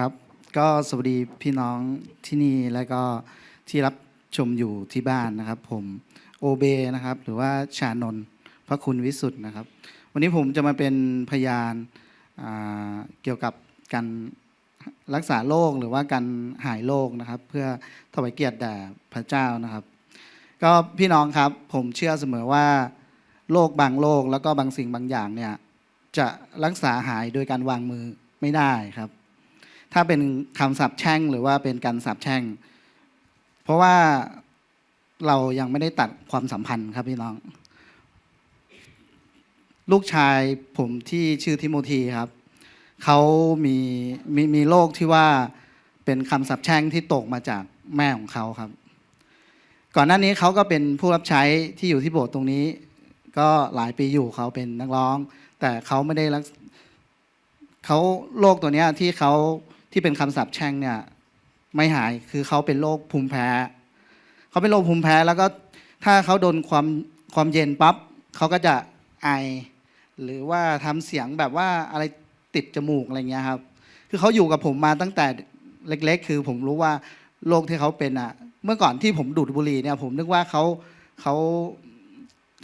ครับ ก็สวัสดีพี่น้องที่นี่แล้วก็ที่รับชมอยู่ที่บ้านนะครับ ผมโอเบนะครับ หรือว่าชานนพระคุณวิสุทธ์นะครับ วันนี้ผมจะมาเป็นพยานาเกี่ยวกับการรักษาโรคหรือว่าการหายโรคนะครับ เพื่อถวายเกียรติแด่พระเจ้านะครับ ก็พี่น้องครับผมเชื่อเสมอว่าโรคบางโรคแล้วก็บางสิ่งบางอย่างเนี่ยจะรักษาหายโดยการวางมือไม่ได้ครับ ถ้าเป็นคำสาปแช่งหรือว่าเป็นการสาปแช่ง เพราะว่าเรายังไม่ได้ตัดความสัมพันธ์ครับพี่น้อง ลูกชายผมที่ชื่อทิโมธีครับเขามีมีมีโรคที่ว่าเป็นคำสาปแช่งที่ตกมาจากแม่ของเขาครับ ก่อนหน้านี้เขาก็เป็นผู้รับใช้ที่อยู่ที่โบสถ์ตรงนี้ ก็หลายปีอยู่เขาเป็นนักร้อง แต่เขาไม่ได้รักเขาโรคตัวเนี้ยที่เขา ที่เป็นคำสาปแช่งเนี่ยไม่หายคือเขาเป็นโรคภูมิแพ้เขาเป็นโรคภูมิแพ้แล้วก็ถ้าเขาโดนความความเย็นปั๊บเขาก็จะไอ หรือว่าทำเสียงแบบว่าอะไรติดจมูกอะไรเงี้ยครับ คือเขาอยู่กับผมมาตั้งแต่เล็ก ๆ คือผมรู้ว่าโรคที่เขาเป็นอะ เมื่อก่อนที่ผมดูดบุหรี่เนี่ยผมนึกว่าเขาเขา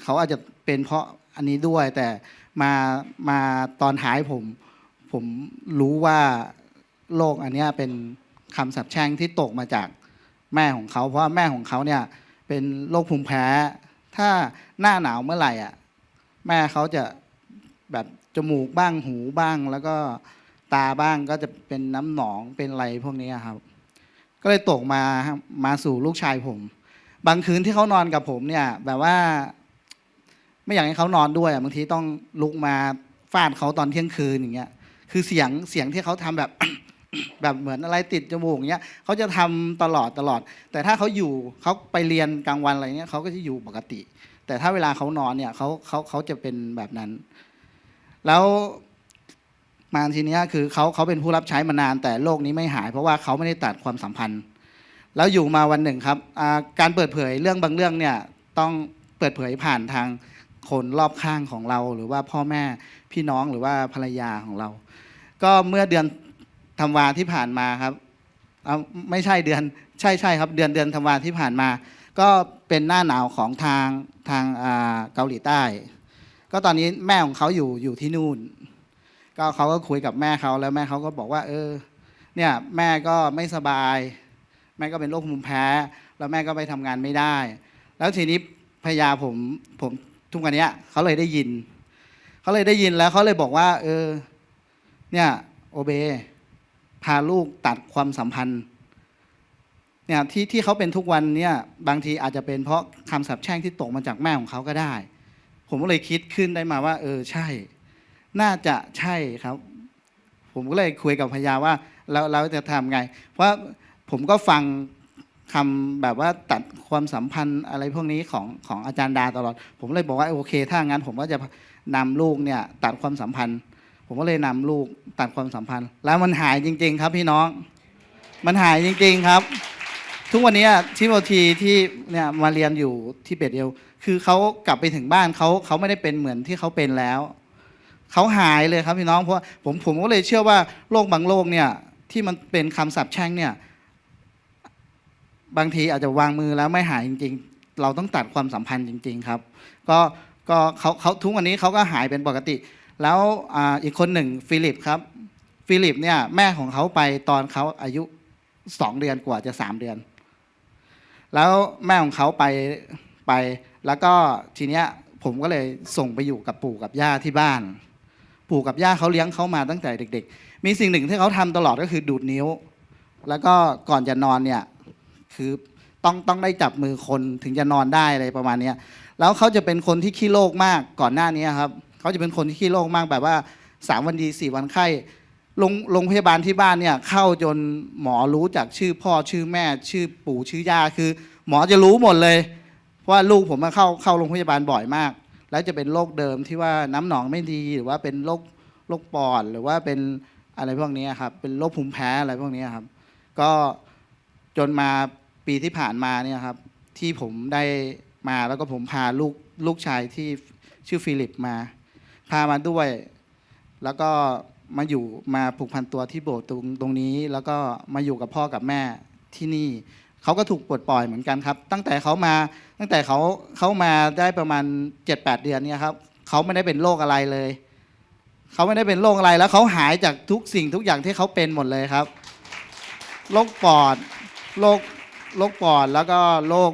เขาอาจจะเป็นเพราะอันนี้ด้วยแต่มามาตอนหายผม ผมรู้ว่า โรคอันนี้เป็นคำสับแช่งที่ตกมาจากแม่ของเขา เพราะว่าแม่ของเขาเนี่ยเป็นโรคภูมิแพ้ ถ้าหน้าหนาวเมื่อไหร่อะแม่เขาจะแบบจมูกบ้างหูบ้าง แล้วก็ตาบ้างก็จะเป็นน้ำหนองเป็นอะไรพวกนี้ครับ ก็เลยตกมามาสู่ลูกชายผม บางคืนที่เขานอนกับผมเนี่ย แบบว่า ไม่อยากให้เขานอนด้วยบางทีต้องลุกมาฟาดเขาตอนเที่ยงคืนอย่างเงี้ยคือเสียงเสียงที่เขาทำแบบ แบบเหมือนอะไรติดจมูกเงี้ยเขาจะทำตลอดตลอด แต่ถ้าเขาอยู่เขาไปเรียนกลางวันอะไรเงี้ยเขาก็จะอยู่ปกติ แต่ถ้าเวลาเขานอนเนี่ยเขาเขาเขาจะเป็นแบบนั้น แล้วมาทีเนี้ยคือเขาเขาเป็นผู้รับใช้มานาน แต่โรคนี้ไม่หาย เพราะว่าเขาไม่ได้ตัดความสัมพันธ์ แล้วอยู่มาวันหนึ่งครับการเปิดเผยเรื่องบางเรื่องเนี่ยต้องเปิดเผยผ่านทางคนรอบข้างของเรา หรือว่าพ่อแม่พี่น้องหรือว่าภรรยาของเรา ก็เมื่อเดือน ธันวาที่ผ่านมาครับเอาไม่ใช่เดือนใช่ใช่ครับเดือนเดือนธันวาที่ผ่านมา ก็เป็นหน้าหนาวของทางทางเกาหลีใต้ ก็ตอนนี้แม่ของเขาอยู่อยู่ที่นู่น ก็เขาก็คุยกับแม่เขาแล้วแม่เขาก็บอกว่า เออ เนี่ยแม่ก็ไม่สบาย แม่ก็เป็นโรคภูมิแพ้ แล้วแม่ก็ไปทำงานไม่ได้ แล้วทีนี้พยาผมผมทุกวันนี้เขาเลยได้ยิน เขาเลยได้ยินแล้วเขาเลยบอกว่า เออ เนี่ย โอเบ พาลูกตัดความสัมพันธ์เนี่ยที่ที่เขาเป็นทุกวันเนี่ยบางทีอาจจะเป็นเพราะคำสาปแช่งที่ตกมาจากแม่ของเขาก็ได้ ผมก็เลยคิดขึ้นได้มาว่า เออใช่ น่าจะใช่ครับ ผมก็เลยคุยกับพยาว่าแล้วเราจะทำไง เพราะผมก็ฟังคำแบบว่าตัดความสัมพันธ์อะไรพวกนี้ของของอาจารย์ดาตลอด ผมเลยบอกว่าโอเค ถ้างั้นผมก็จะนำลูกเนี่ยตัดความสัมพันธ์ ผมก็เลยนำลูกตัดความสัมพันธ์ แล้วมันหายจริง ๆ ครับพี่น้อง มันหายจริง ๆ ครับ ทุกวันนี้ทิโมธีที่เนี่ยมาเรียนอยู่ที่เบตเอลคือเขากลับไปถึงบ้านเขาเขาไม่ได้เป็นเหมือนที่เขาเป็นแล้วเขาหายเลยครับพี่น้องเพราะว่าผมผมก็เลยเชื่อว่าโรคบางโรคเนี่ยที่มันเป็นคำสาปแช่งเนี่ยบางทีอาจจะวางมือแล้วไม่หายจริง ๆ เราต้องตัดความสัมพันธ์จริง ๆ ครับ ก็ก็เขาเขาทุกวันนี้เขาก็หายเป็นปกติ แล้วออีกคนหนึ่งฟิลิปครับ ฟิลิปเนี่ยแม่ของเขาไปตอนเขาอายุสองเดือนกว่าจะสามเดือน แล้วแม่ของเขาไปไป แล้วก็ทีเนี้ยผมก็เลยส่งไปอยู่กับปู่กับย่าที่บ้าน ปู่กับย่าเขาเลี้ยงเขามาตั้งแต่เด็ก ๆ มีสิ่งหนึ่งที่เขาทำตลอดก็คือดูดนิ้ว แล้วก็ก่อนจะนอนเนี่ยคือต้องต้องได้จับมือคนถึงจะนอนได้อะไรประมาณเนี้ยแล้วเขาจะเป็นคนที่ขี้โรคมากก่อนหน้านี้ครับ เขาจะเป็นคนที่ขี้โรคมากแบบว่าสามวันดีสี่วันไข้โรงโรงพยาบาลที่บ้านเนี่ยเข้าจนหมอรู้จากชื่อพ่อชื่อแม่ ชื่อปู่ชื่อย่าคือ หมอจะรู้หมดเลยเพราะว่าลูกผมมาเข้าเข้าโรงพยาบาลบ่อยมาก แล้วจะเป็นโรคเดิมที่ว่าน้ำหนองไม่ดีหรือว่าเป็นโรคโรคปอดหรือว่าเป็นอะไรพวกนี้ครับเป็นโรคภูมิแพ้อะไรพวกนี้ครับ ก็จนมาปีที่ผ่านมาเนี่ยครับ ที่ผมได้มาแล้วก็ผมพาลูกลูกชายที่ชื่อฟิลิปมา พามาด้วย แล้วก็มาอยู่มาผูกพันตัวที่โบสถ์ตรงตรงนี้ แล้วก็มาอยู่กับพ่อกับแม่ที่นี่เขาก็ถูกปลดปล่อยเหมือนกันครับ ตั้งแต่เขามาตั้งแต่เขาเขามาได้ประมาณ 7-8 เดือนเนี่ยครับเขาไม่ได้เป็นโรคอะไรเลยเขาไม่ได้เป็นโรคอะไรแล้วเขาหายจากทุกสิ่งทุกอย่างที่เขาเป็นหมดเลยครับโรคปอดโรคโรคปอดแล้วก็โรค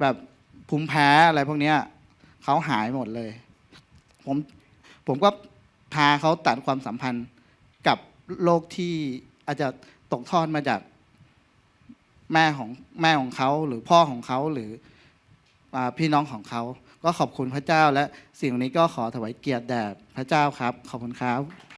แบบภูมิแพ้อะไรพวกเนี้ยเขาหายหมดเลย ผม ผมก็พาเขาตัดความสัมพันธ์กับโรคที่อาจจะตกทอดมาจากแม่ของแม่ของเขาหรือพ่อของเขาหรือพี่น้องของเขา ก็ขอบคุณพระเจ้าและสิ่งนี้ก็ขอถวายเกียรติแด่พระเจ้าครับ ขอบคุณครับ